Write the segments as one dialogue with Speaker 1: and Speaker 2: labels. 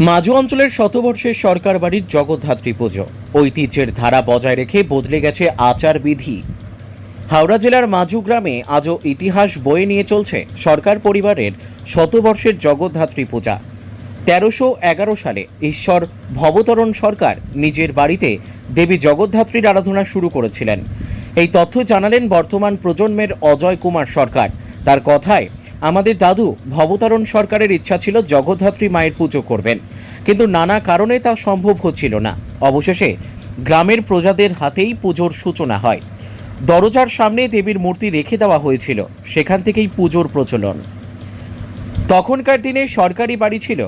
Speaker 1: মাজু অঞ্চলের শতবর্ষের সরকার বাড়ির জগদ্ধাত্রী পুজো। ঐতিহ্যের ধারা বজায় রেখে বদলে গেছে আচার বিধি। হাওড়া জেলার মাজু গ্রামে আজও ইতিহাস বয়ে নিয়ে চলছে সরকার পরিবারের শতবর্ষের জগদ্ধাত্রী পূজা। তেরোশো এগারো সালে ঈশ্বর ভবতরণ সরকার নিজের বাড়িতে দেবী জগদ্ধাত্রীর আরাধনা শুরু করেছিলেন। এই তথ্য জানালেন বর্তমান প্রজন্মের অজয় কুমার সরকার। তার কথায় আমাদের দাদু ভবতারণ সরকারের ইচ্ছা ছিল জগদ্ধাত্রী মায়ের পুজো করবেন। কিন্তু নানা কারণে তা সম্ভব হচ্ছিল না। অবশেষে গ্রামের প্রজাদের হাতেই পুজোর সূচনা হয়। দরজার সামনে দেবীর মূর্তি রেখে দেওয়া হয়েছিল। সেখান থেকেই পুজোর প্রচলন। তখনকার দিনে সরকারি বাড়ি ছিল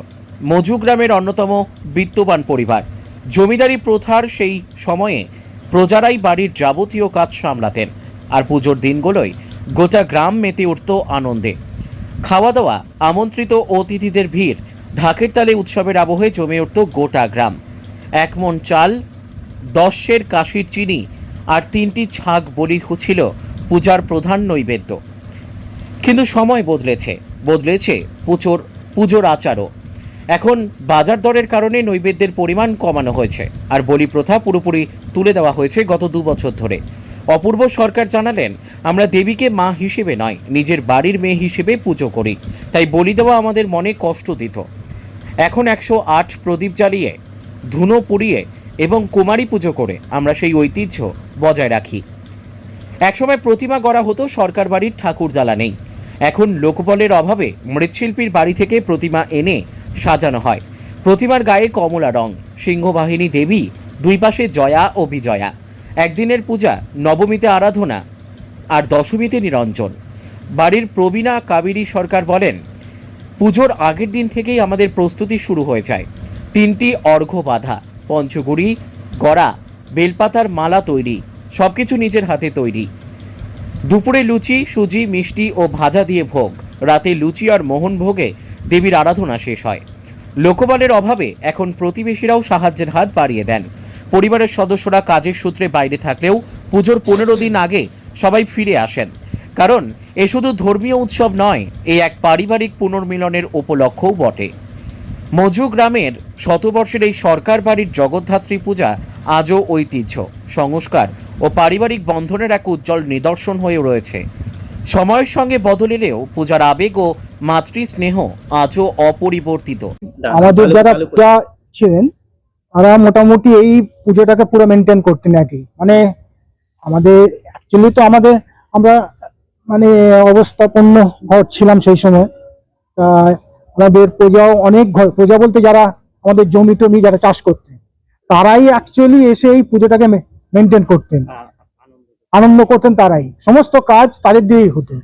Speaker 1: মজু গ্রামের অন্যতম বিত্তবান পরিবার। জমিদারি প্রথার সেই সময়ে প্রজারাই বাড়ির যাবতীয় কাজ সামলাতেন। আর পুজোর দিনগুলোই গোটা গ্রাম মেতে উঠত আনন্দে। খাওয়া দাওয়া, আমন্ত্রিত অতিথিদের ভিড়, ঢাকের তালে উৎসবের আবহে জমে উঠত গোটা গ্রাম। এক মন চাল দশের কাশির চিনি, আর তিনটি ছাগ বলি ছিল পূজার প্রধান নৈবেদ্য। কিন্তু সময় বদলেছে বদলেছে পুজোর পুজোর আচারও। এখন বাজার দরের কারণে নৈবেদ্যের পরিমাণ কমানো হয়েছে, আর বলি প্রথা পুরোপুরি তুলে দেওয়া হয়েছে গত দু বছর ধরে। অপূর্ব সরকার জানালেন, আমরা দেবীকে মা হিসেবে নয়, নিজের বাড়ির মেয়ে হিসেবে পুজো করি। তাই বলি দেওয়া আমাদের মনে কষ্ট দিত। এখন একশো আট প্রদীপ জ্বালিয়ে, ধুনো পুড়িয়ে এবং কুমারী পুজো করে আমরা সেই ঐতিহ্য বজায় রাখি। একসময় প্রতিমা গড়া হতো সরকার বাড়ির ঠাকুরদালা নেই। এখন লোকবলের অভাবে মৃৎশিল্পীর বাড়ি থেকে প্রতিমা এনে সাজানো হয়। প্রতিমার গায়ে কমলা রং, সিংহবাহিনী দেবী, দুই পাশে জয়া ও বিজয়া। একদিনের পূজা, নবমীতে আরাধনা আর দশমীতে নিরঞ্জন। বাড়ির প্রবীণা কাবেরী সরকার বলেন, পুজোর আগের দিন থেকেই আমাদের প্রস্তুতি শুরু হয়ে যায়। তিনটি অর্ঘ্য বাঁধা, পঞ্চগুড়ি, গড়া, বেলপাতার মালা তৈরি সব কিছু নিজের হাতে তৈরি। দুপুরে লুচি, সুজি, মিষ্টি ও ভাজা দিয়ে ভোগ, রাতে লুচি আর মোহন ভোগে দেবীর আরাধনা শেষ হয়। লোকবলের অভাবে এখন প্রতিবেশীরাও সাহায্যের হাত বাড়িয়ে দেন। পরিবারের সদস্যরা কাজের সূত্রে বাইরে থাকলেও পুজোর পনেরো দিন আগে সবাই ফিরে আসেন। কারণ এ শুধু ধর্মীয় উৎসব নয় এ এক পারিবারিক পুনর্মিলনের উপলক্ষও বটে। মজু গ্রামের শতবর্ষের এই সরকার বাড়ির জগদ্ধাত্রী পূজা আজও ঐতিহ্য সংস্কার ও পারিবারিক বন্ধনের এক উজ্জ্বল নিদর্শন হয়ে রয়েছে। সময়ের সঙ্গে বদল এলেও পূজার আবেগ ও মাতৃ স্নেহ আজও অপরিবর্তিত।
Speaker 2: আমাদের যারা ছিলেন তারা মোটামুটি এই পুজোটাকে পুরো মেনটেন করতেন আর কি মানে আমাদের অ্যাকচুয়ালি তো আমাদের আমরা মানে অবস্থাপন্ন ঘর ছিলাম সেই সময়। তা আমাদের প্রজাও অনেক ঘর প্রজা বলতে যারা আমাদের জমি টমি যারা চাষ করতেন তারাই অ্যাকচুয়ালি এসে এই পুজোটাকে মেনটেন করতেন। আনন্দ করতেন তারাই। সমস্ত কাজ তাদের দিয়েই হতো।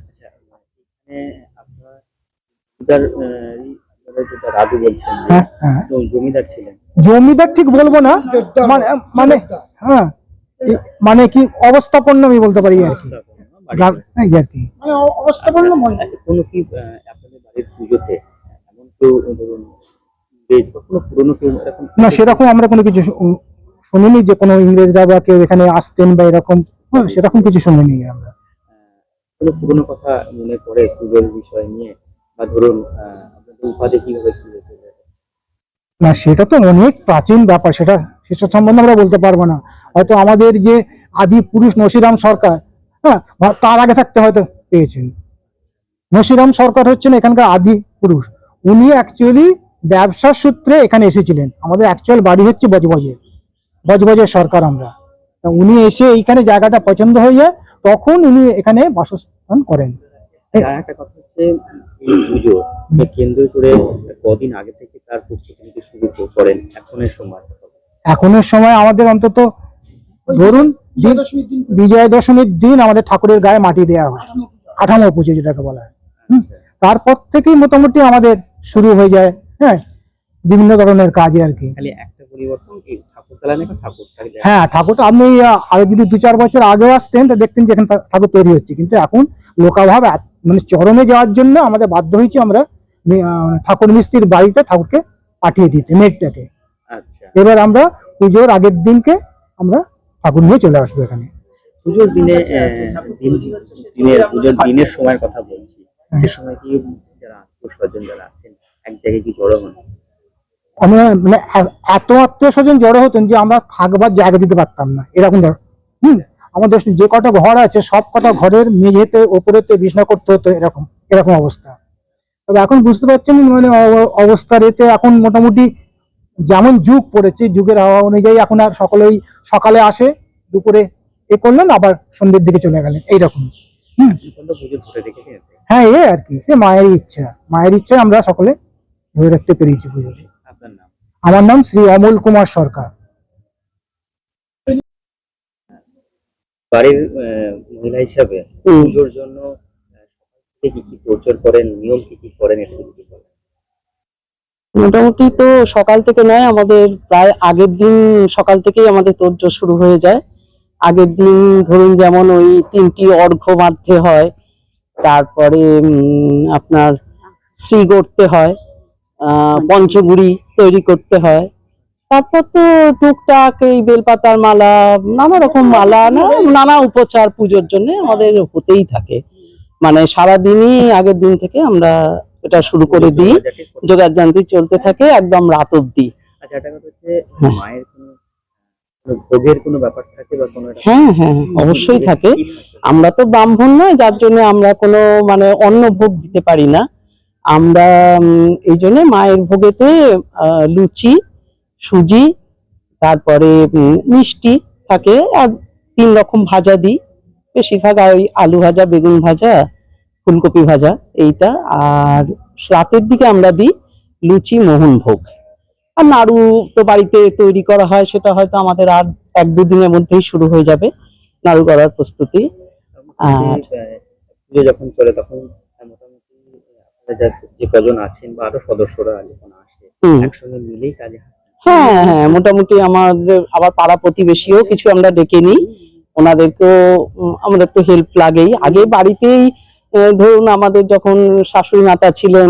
Speaker 3: যেটা রাধু বলছেন যে
Speaker 2: হ্যাঁ হ্যাঁ।
Speaker 3: তো জমিদার ছিলেন।
Speaker 2: জমিদার ঠিক বলব না মানে মানে হ্যাঁ মানে কি অবস্থাপন্ন আমি বলতে পারি আর কি। আর কি।
Speaker 3: কোনো কি আপনাদের বাড়ির পুজোতে এমন কেউ ধরুন কোনো পুরনো কেউ এরকম
Speaker 2: না সেরকম আমরা কোনো কিছু শুনিনি যে কোনো ইংরেজরা বা কেউ এখানে আসতেন বা এরকম হ্যাঁ, সেরকম কিছু শুনিনি আমরা।
Speaker 3: কোনো পুরনো কথা মনে পড়ে পুজোর বিষয় নিয়ে? বা ধরুন আহ,
Speaker 2: না, সেটা তো অনেক প্রাচীন ব্যাপার। সেটা সেসব সম্বন্ধে আমরা বলতে পারব না। হয়তো আমাদের যে আদি পুরুষ নসিরাম সরকার হ্যাঁ তার আগে থাকতে হয়তো পেয়েছেন। নসিরাম সরকার হচ্ছেন এখানকার আদি পুরুষ। উনি অ্যাকচুয়ালি ব্যবসার সূত্রে এখানে এসেছিলেন। আমাদের অ্যাকচুয়াল বাড়ি হচ্ছে বজবজে। বজবজের সরকার আমরা। উনি এসে এইখানে জায়গাটা পছন্দ হয়ে যায়, তখন উনি এখানে বাসস্থান করেন।
Speaker 3: আর একটা কথা হচ্ছে এই পুজো কেন্দ্র করে কদিন আগে থেকে তার প্রস্তুতি নিতে শুরু করেন এখনের সময়।
Speaker 2: এখনের সময় আমাদের অন্তত ধরুন দিন বিজয়া দশমীর দিন আমাদের ঠাকুরের গায়ে মাটি দেওয়া হয় কাঠামো পুজো। যেটাকে বলা হয়। হুম। তারপর থেকেই মোটামুটি আমাদের শুরু হয়ে যায় হ্যাঁ বিভিন্ন ধরনের কাজে আর কি। হ্যাঁ ঠাকুরটা আপনি আরও যদি দু চার বছর আগেও আসতেন তা দেখতেন যে এখানে ঠাকুর তৈরি হচ্ছে। কিন্তু এখন লোকাভাব মানে চরমে যাওয়ার জন্য আমাদের বাধ্য হয়েছি আমরা ঠাকুর মিস্ত্রির বাড়িতে ঠাকুরকে পাঠিয়ে দিতে মেটটাকে
Speaker 3: আচ্ছা।
Speaker 2: এবার আমরা পুজোর আগের দিনকে আমরা ঠাকুর নিয়ে চলে আসব এখানে।
Speaker 3: পুজোর দিনে দিনের পুজোর দিনের সময়ের কথা বলছি। সে সময় কি যারা আত্মীয় স্বজন যারা আছেন এক জায়গায় কি জড়ো হন?
Speaker 4: আমরা মানে এত আত্মীয় স্বজন জড়ো হতেন যে আমরা থাকবার জায়গা দিতে পারতাম না। এরকম ধর হুম? আমাদের যে কটা ঘর আছে সব কটা ঘরের মেঝেতে ওপরেতে বিছনা করতে হতো এরকম এরকম অবস্থা। তবে এখন বুঝতে পারছেন মানে অবস্থার এতে এখন মোটামুটি যেমন যুগ পড়েছে যুগের হাওয়া অনুযায়ী এখন আর সকলেই সকালে আসে দুপুরে এ করলেন আবার সন্ধ্যের দিকে চলে গেলেন এইরকম। হ্যাঁ এ আর কি সে মায়ের ইচ্ছা। মায়ের ইচ্ছা আমরা সকলে ধরে রাখতে পেরেছি
Speaker 3: আপনার
Speaker 4: আমার নাম শ্রী অমল কুমার সরকার।
Speaker 3: বাড়ির মহিলা হিসাবে পুজোর জন্য কি কি প্রচার করেন? নিয়ম কি কি করেন? এটা যদি বলেন।
Speaker 5: মোটামুটি তো সকাল থেকে নয় আমাদের প্রায় আগের দিন সকাল থেকেই আমাদের তোড়জোড় শুরু হয়ে যায়। আগের দিন ধরুন যেমন ওই তিনটি অর্ঘ্য বাঁধতে হয় তারপরে উম, আপনার শ্রী গড়তে হয় আহ, পঞ্চগুড়ি তৈরি করতে হয় তারপর তো টুকটাক এই বেলপাতার মালা নানা রকম মালা না নানা উপচার পুজোর জন্য আমাদের হতেই থাকে। মানে সারাদিনই আগের দিন থেকে আমরা এটা শুরু করে দিই।
Speaker 3: যাতে কোনো-
Speaker 5: চলতে থাকে একদম রাত অব্দি
Speaker 3: আচ্ছা
Speaker 5: হ্যাঁ।
Speaker 3: বা
Speaker 5: হ্যাঁ হ্যাঁ অবশ্যই থাকে। আমরা তো ব্রাহ্মণ নয় যার জন্য আমরা কোনো মানে অন্ন ভোগ দিতে পারি না। আমরা এই জন্য মায়ের ভোগেতে লুচি সুজি তারপরে মিষ্টি থাকে আর তিন রকম ভাজা দিই। বেশিরভাগ ওই আলু ভাজা বেগুন ভাজা ফুলকপি ভাজা এইটা। আর রাতের দিকে আমরা দিই লুচি মোহন ভোগ। আর নাড়ু তো বাড়িতে তৈরি করা হয় সেটা হয়তো আমাদের আর এক দুদিনের মধ্যেই শুরু হয়ে যাবে নাড়ু করার প্রস্তুতি। আর-
Speaker 3: যখন চলে তখন মোটামুটি যা- কজন আছেন বা আরও সদস্যরা যখন আসে একসঙ্গে মিলেই কাজে
Speaker 5: হ্যাঁ হ্যাঁ মোটামুটি আমাদের আবার পাড়া প্রতিবেশীও কিছু আমরা ডেকে নিই। ওনাদেরকেও আমাদের তো হেল্প লাগেই। আগে বাড়িতেই ধরুন আমাদের যখন শাশুড়ি মাতা ছিলেন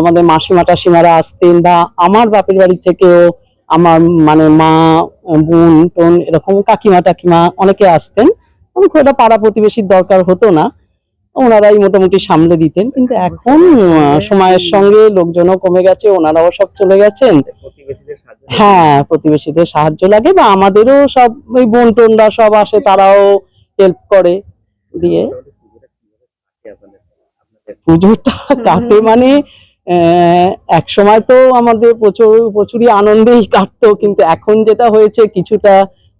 Speaker 5: আমাদের মাসিমা, টাসিমারা আসতেন বা আমার বাপের বাড়ি থেকেও আমার মানে মা, বোন, টোন, এরকম কাকিমা, টাকিমা অনেকে আসতেন। খুব একটা পাড়া প্রতিবেশীর দরকার হতো না। ওনারাই মোটামুটি সামলে দিতেন। কিন্তু এখন সময়ের সঙ্গে লোকজনও কমে গেছে ওনারাও সব চলে গেছেন। হ্যাঁ প্রতিবেশীদের সাহায্য লাগে বা আমাদেরও সব ওই বোন টোনরা সব আসে তারাও হেল্প করে দিয়ে।
Speaker 3: পুজোটা কাটে
Speaker 5: মানে এক সময় তো আমাদের প্রচুর প্রচুরই আনন্দেই কাটতো কিন্তু এখন যেটা হয়েছে কিছুটা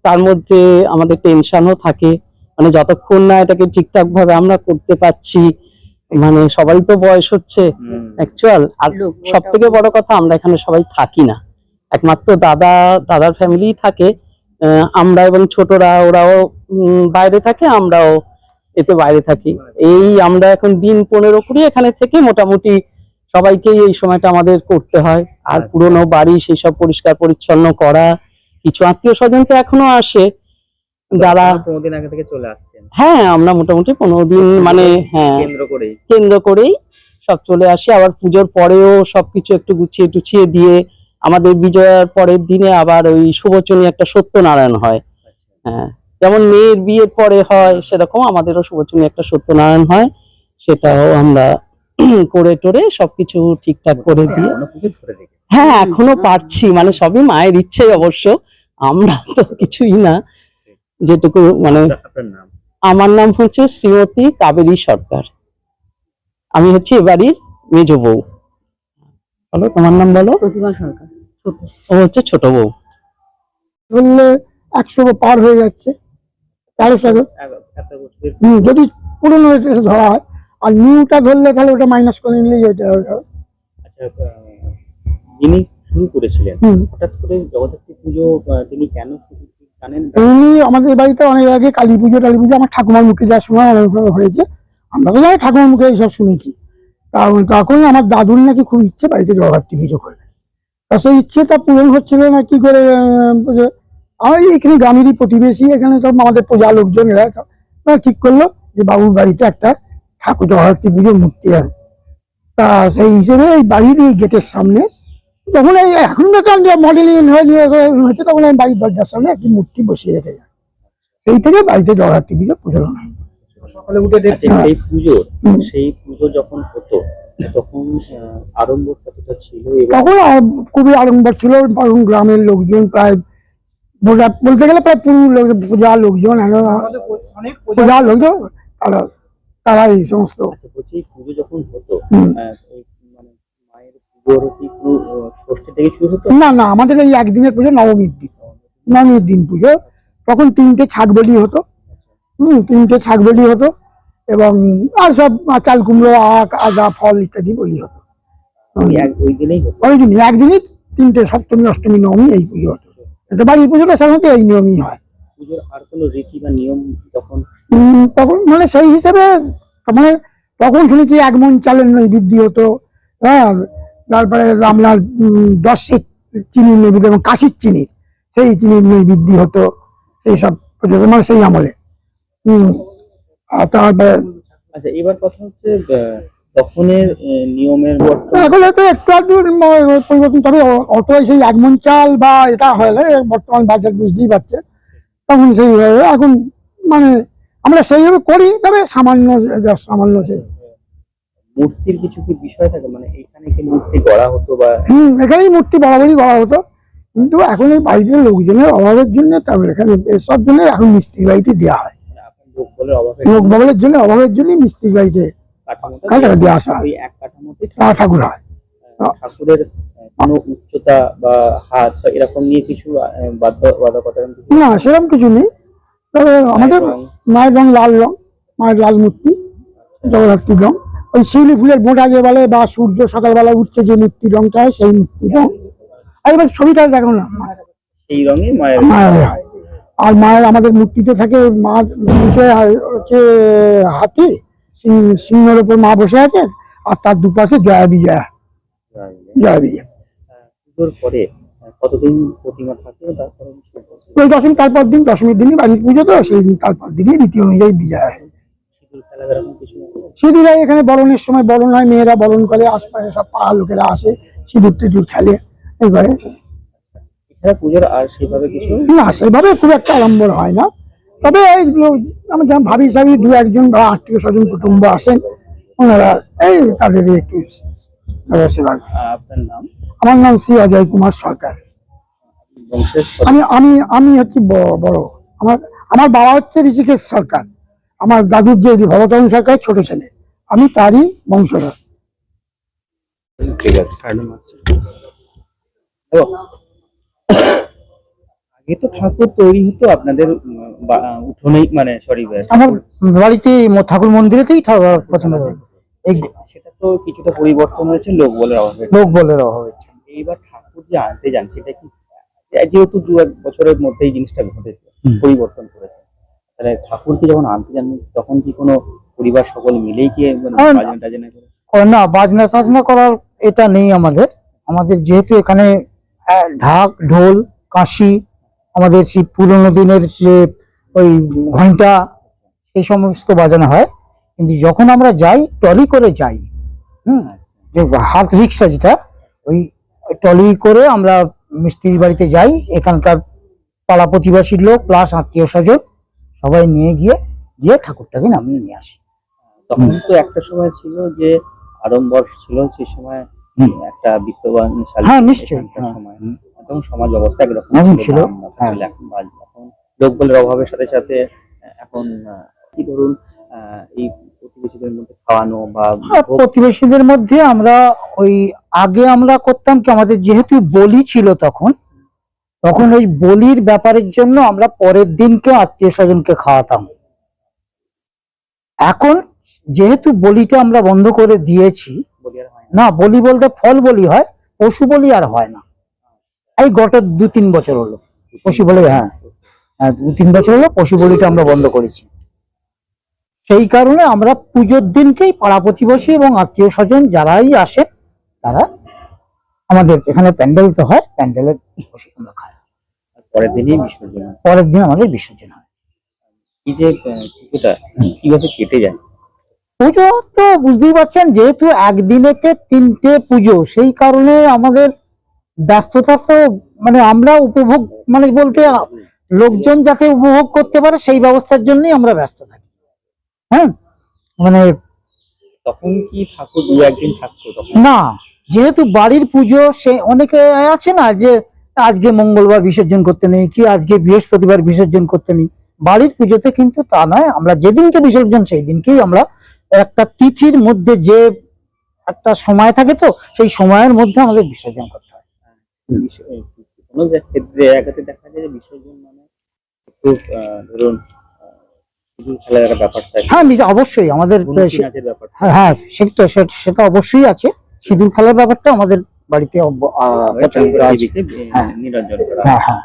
Speaker 5: তার মধ্যে আমাদের টেনশনও থাকে। মানে যতক্ষণ না এটাকে ঠিকঠাক ভাবে আমরা করতে পারছি মানে সবাই তো বয়স হচ্ছে অ্যাকচুয়াল আর সব থেকে বড় কথা আমরা এখানে সবাই থাকি না। একমাত্র দাদা দাদার ফ্যামিলি থাকে। আহ, আমরা এবং ছোটরা ওরাও উম, বাইরে থাকে আমরাও এতে বাইরে থাকি। এই আমরা এখন দিন পনেরো কুড়ি এখানে থেকে মোটামুটি সবাইকেই এই সময়টা আমাদের করতে হয়। আর
Speaker 3: আচ্ছা।
Speaker 5: পুরোনো বাড়ি সেই সব পরিষ্কার পরিচ্ছন্ন করা কিছু আত্মীয় স্বজন তো এখনও আসে। যারা
Speaker 3: পনেরো দিন আগে থেকে চলে আসছেন?
Speaker 5: হ্যাঁ আমরা মোটামুটি পনেরো দিন মানে হ্যাঁ।
Speaker 3: কেন্দ্র করেই?
Speaker 5: কেন্দ্র করেই সব চলে আসি। আবার পুজোর পরেও সবকিছু একটু গুছিয়ে টুছিয়ে দিয়ে আমাদের বিজয়ার পরের দিনে আবার ওই শুভচনী একটা সত্যনারায়ণ হয়। হ্যাঁ যেমন মেয়ের বিয়ের পরে হয় সেরকম আমাদেরও শুভচনী একটা সত্যনারায়ণ হয়। সেটাও আমরা করে টোরে সবকিছু ঠিকঠাক করে দিয়ে।
Speaker 3: ধরে রেখে
Speaker 5: হ্যাঁ এখনও পারছি। মানে সবই মায়ের ইচ্ছে অবশ্য। আমরা তো কিছুই না। যেটুকু মানে আমার নাম হচ্ছে শ্রীমতী কাবেরী সরকার। আমি হচ্ছে এবাড়ির মেজ বউ। বলো তোমার নাম বলো?
Speaker 6: প্রতিমা সরকার
Speaker 5: ও হচ্ছে ছোট বউ।
Speaker 4: ধরলে একশো পার হয়ে যাচ্ছে। তেরোশো যদি পুরনো ধরা হয়। আর নিউটা ধরলে তাহলে ওটা মাইনাস করে নিলেই ওটা
Speaker 3: আচ্ছা আহ, যিনি শুরু করেছিলেন হঠাৎ করে জগদ্ধাত্রী পুজো আহ, তিনি কেন
Speaker 4: এমনি আমাদের বাড়িতে অনেক আগে কালী পুজো, টালী পুজো, আমার ঠাকুমার মুখে যা শোনা অনেক হয়েছে। আমরা তো জানি ঠাকুমার মুখে এইসব শুনেছি। তখন আমার দাদুর নাকি খুব ইচ্ছে বাড়িতে জগদ্ধাত্রী পুজো করবে। তা সেই ইচ্ছেটা পূরণ হচ্ছিল না, কি করে আমার এখানে গ্রামেরই প্রতিবেশী, এখানে তো আমাদের পূজা লোকজন এরা সব। ঠিক করল যে বাবুর বাড়িতে একটা ঠাকুর জগদ্ধাত্রী পুজোর মূর্তি হয় তা সেই হিসেবে এই বাড়ির এই গেটের সামনে যখন এই এখন তো মডেলিং হয়েছে তখন আমি বাড়ির দরজার সামনে একটি মূর্তি বসিয়ে রেখে যায় সেই থেকে বাড়িতে জগদ্ধাত্রী পুজো প্রচলন হয়
Speaker 3: সকালে উঠে
Speaker 4: হ্যাঁ।
Speaker 3: সেই পুজো
Speaker 4: হুম।
Speaker 3: সেই পুজো যখন হতো তখন আহ, আড়ম্বর কতটা ছিল
Speaker 4: তখন খুবই আড়ম্বর ছিল তখন গ্রামের লোকজন প্রায় বলতে গেলে প্রায় পুরো লোক পূজা লোকজন পূজা লোকজন তারা তারা এই সমস্ত
Speaker 3: আচ্ছা বলছি এই পুজো যখন হতো
Speaker 4: না না আমাদের এই একদিনের পুজো নবমীর দিন। নবমীর দিন পুজো। তখন তিনটে ছাগ বলি হতো। হম তিনটে ছাগ বলি হতো এবং আর সব চাল কুমড়ো আখ আদা ফল ইত্যাদি বলি হতো।
Speaker 3: ওই দিনেই
Speaker 4: একদিনই তিনটে সপ্তমী অষ্টমী নবমী এই পুজো হতো। এটা বাড়ির পুজোটা সাধারণত এই নিয়মই হয়।
Speaker 3: পুজোর আর কোনো রীতি বা নিয়ম তখন?
Speaker 4: তখন মানে সেই হিসেবে মানে তখন শুনেছি এক মন চালের নৈবৃদ্ধি হতো। হ্যাঁ তারপরে আপনার দশ সের চিনির নৈবৃদ্ধি এবং কাশির চিনি সেই চিনির নৈবৃদ্ধি হতো সেই সব মানে সেই আমলে। হম তারপরে
Speaker 3: আচ্ছা এবার কথা হচ্ছে তখনের নিয়মের
Speaker 4: এখন তো একটু আধটু পরিবর্তন তবে অত সেই চাল বা এটা হলে বর্তমান বাজার বুঝতেই পারছে তখন সেইভাবে এখন মানে আমরা সেইভাবে করি তবে সামান্য সামান্য সেই
Speaker 3: মূর্তির কিছু কি বিষয় থাকে? মানে এখানে কি মূর্তি গড়া হতো বা
Speaker 4: হম এখানেই মূর্তি বরাবরই করা হতো। কিন্তু এখন এই বাড়িতে লোকজনের অভাবের জন্য তারপরে এখানে এসব জন্য এখন মিস্ত্রি বাড়িতে দেওয়া হয়।
Speaker 3: মানে লোক
Speaker 4: বগলের জন্য অভাবের জন্য মিস্ত্রি বাড়িতে কাঠামো আসা হয়। ঠাকুর হয়।
Speaker 3: ঠাকুরের কোনো উচ্চতা বা হাত এরকম নিয়ে কিছু
Speaker 4: না সেরকম কিছু নেই। তবে আমাদের মায়ের রং। লাল রং মায়ের লাল মূর্তি জগদ্ধাত্রীর রং। ওই শিউলি ফুলের বোঁটা যে বলে বা সূর্য সকালবেলা উঠছে যে মূর্তির রংটা হয় সেই মূর্তির রং আর এবার ছবিটা দেখো না।
Speaker 3: রঙে মায়ের
Speaker 4: হয়। আর মায়ের আমাদের মূর্তিতে থাকে মা হচ্ছে হাতি সিংহের উপর মা বসে আছে আর তার দুপাশে জয়া বিজয়া। জয়া বিজয়া।
Speaker 3: পরে কতদিন প্রতিমা থাকে তারপরে
Speaker 4: ওই দশমী তারপর দিন দশমীর দিনই বাড়ির পুজো তো সেই দিন তারপর দিনই রীতি অনুযায়ী বিজয়া হয়ে
Speaker 3: সিঁদুর
Speaker 4: সিঁদুরা এখানে বরণের সময় বরণ হয় মেয়েরা বরণ করে আশপাশে সব পাড়ার লোকেরা আসে সিঁদুর টিঁদুর খেলে এই করে।
Speaker 3: পুজোর আর সেভাবে কিছু?
Speaker 4: না সেভাবে খুব একটা আড়ম্বর হয় না। তবে এই আমি যেমন ভাবি সাবি দু একজন বা আত্মীয় স্বজন কুটুম্ব আসেন ওনারা এই তাদের একটু সেবা
Speaker 3: আপনার নাম?
Speaker 4: আমার নাম শ্রী অজয় কুমার সরকার। আমি আমি আমি হচ্ছি বড়। আমার আমার বাবা হচ্ছে ঋষিকেশ সরকার। আমার দাদুর যে ভবতরণ সরকার ছোট ছেলে আমি তারই বংশধর।
Speaker 3: ঠিক আছে আগে তো ঠাকুর তৈরি হতো আপনাদের উঠোনেই মানে সরি
Speaker 6: আমার বাড়িতে ঠাকুর মন্দিরেতেই প্রথমে
Speaker 3: সেটা তো কিছুটা পরিবর্তন হয়েছে লোক বলে অভাবে
Speaker 6: লোক
Speaker 3: এইবার ঠাকুর যে আনতে যান সেটা কি যেহেতু দু এক বছরের মধ্যে এই জিনিসটা ঘটেছে পরিবর্তন করেছে। তাহলে ঠাকুরকে যখন আনতে যান তখন কি কোনো পরিবার সকল মিলেই কি
Speaker 6: হ্যাঁ। না। বাজনা টাজনা করার এটা নেই আমাদের। আমাদের যেহেতু এখানে ঢাক ঢোল কাশি আমাদের সেই পুরোনো দিনের যে ওই ঘণ্টা এই সমস্ত বাজানো হয়। কিন্তু যখন আমরা যাই টলি করে যাই হুম যে হাত রিক্সা যেটা ওই টলি করে আমরা মিস্ত্রির বাড়িতে যাই। এখানকার পাড়া প্রতিবাসীর লোক প্লাস আত্মীয় স্বজন। সবাই নিয়ে গিয়ে গিয়ে ঠাকুরটাকে নামিয়ে নিয়ে আসি।
Speaker 3: তখন তো একটা সময় ছিল যে আড়ম্বর ছিল সে সময় একটা বিত্তবান
Speaker 6: হ্যাঁ, নিশ্চয়ই, হ্যাঁ,
Speaker 3: সময়। তখন সমাজ অবস্থা একরকম
Speaker 6: ছিল, হ্যাঁ।
Speaker 3: এখন বাজ- এখন লোক বলের অভাবের সাথে সাথে এখন কি ধরুন আহ, এই প্রতিবেশীদের মধ্যে খাওয়ানো বা
Speaker 6: প্রতিবেশীদের মধ্যে আমরা ওই আগে আমরা করতাম কি আমাদের যেহেতু বলি ছিল তখন তখন ওই বলির ব্যাপারের জন্য আমরা পরের দিনকে আত্মীয় স্বজনকে খাওয়াতাম। এখন যেহেতু বলিটা আমরা বন্ধ করে দিয়েছি
Speaker 3: না।
Speaker 6: বলি বলতে ফল বলি হয় পশু বলি আর হয় না। এই গত দু তিন বছর হলো। পশু বলি হ্যাঁ। হ্যাঁ দু তিন বছর হলো পশু বলিটা আমরা বন্ধ করেছি। সেই কারণে আমরা পুজোর দিনকেই পাড়া প্রতিবেশী এবং আত্মীয় স্বজন যারাই আসে তারা আমাদের এখানে প্যান্ডেল তো হয় প্যান্ডেলে বসে আমরা খাই।
Speaker 3: পরের দিনই বিসর্জন
Speaker 6: পরের দিন আমাদের বিসর্জন হয়।
Speaker 3: এই যে পুজোটা কীভাবে কেটে যায়?
Speaker 6: পুজো তো বুঝতেই পারছেন যেহেতু একদিনেতে তিনটে পুজো সেই কারণে আমাদের ব্যস্ততা তো মানে আমরা উপভোগ মানে বলতে লোকজন যাতে উপভোগ করতে পারে সেই ব্যবস্থার জন্যই আমরা ব্যস্ত থাকি। হ্যাঁ? মানে
Speaker 3: তখন কি ঠাকুর দু একদিন থাকতো
Speaker 6: না যেহেতু বাড়ির পুজো সে অনেকে আছে না যে আজকে মঙ্গলবার বিসর্জন করতে নেই কি আজকে বৃহস্পতিবার বিসর্জন করতে নেই। বাড়ির পুজোতে কিন্তু তা নয় আমরা যেদিনকে বিসর্জন সেই দিনকেই আমরা একটা তিথির মধ্যে যে একটা সময় থাকে তো সেই সময়ের মধ্যে আমাদের বিসর্জন করতে হয়।
Speaker 3: কোনো ক্ষেত্রে জায়গাতে দেখা যায় যে বিসর্জন মানে ধরুন
Speaker 6: হ্যাঁ অবশ্যই আমাদের হ্যাঁ হ্যাঁ সেটা- সেটা অবশ্যই আছে। সিঁদুর খেলার ব্যাপারটা আমাদের বাড়িতে প্রচলিত আছে হ্যাঁ। হ্যাঁ হ্যাঁ।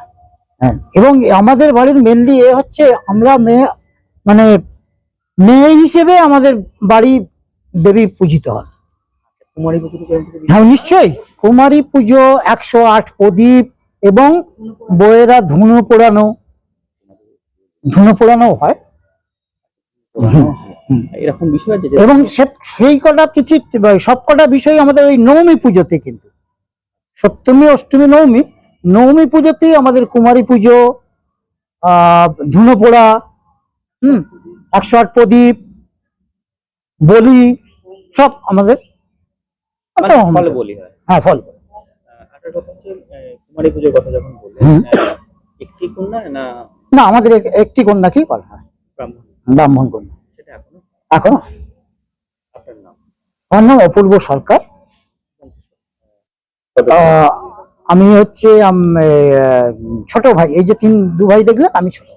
Speaker 6: হ্যাঁ এবং আমাদের বাড়ির মেনলি এ হচ্ছে আমরা মেয়ে মানে মেয়ে হিসেবে আমাদের বাড়ি দেবী পূজিত হয়।
Speaker 3: করে
Speaker 6: হ্যাঁ নিশ্চয়ই। কুমারী পুজো একশো আট প্রদীপ এবং বইয়েরা ধুনো পোড়ানো ধুনো পোড়ানো হয়।
Speaker 3: এরকম বিষয় আছে
Speaker 6: এবং সেই কটা তিথি সব কটা বিষয় আমাদের ওই নবমী পুজোতে কিন্তু। সপ্তমী অষ্টমী নবমী। নবমী পুজোতেই আমাদের কুমারী পুজো আহ ধুনো পোড়া হুম একশো আট প্রদীপ বলি সব আমাদের
Speaker 3: মানে বলি হ্যাঁ।
Speaker 6: ফল
Speaker 3: কুমারী পুজোর কথা যখন বললেন একটি কন্যা না
Speaker 6: না আমাদের একটি কন্যাকেই করা হয়।
Speaker 3: ব্রাহ্মণ?
Speaker 6: ব্রাহ্মণ কন্যা।
Speaker 3: এখনও?
Speaker 6: আমার নাম অপূর্ব সরকার। আমি হচ্ছে ছোট ভাই, এই যে তিন, দু ভাই দেখলেন, আমি ছোট।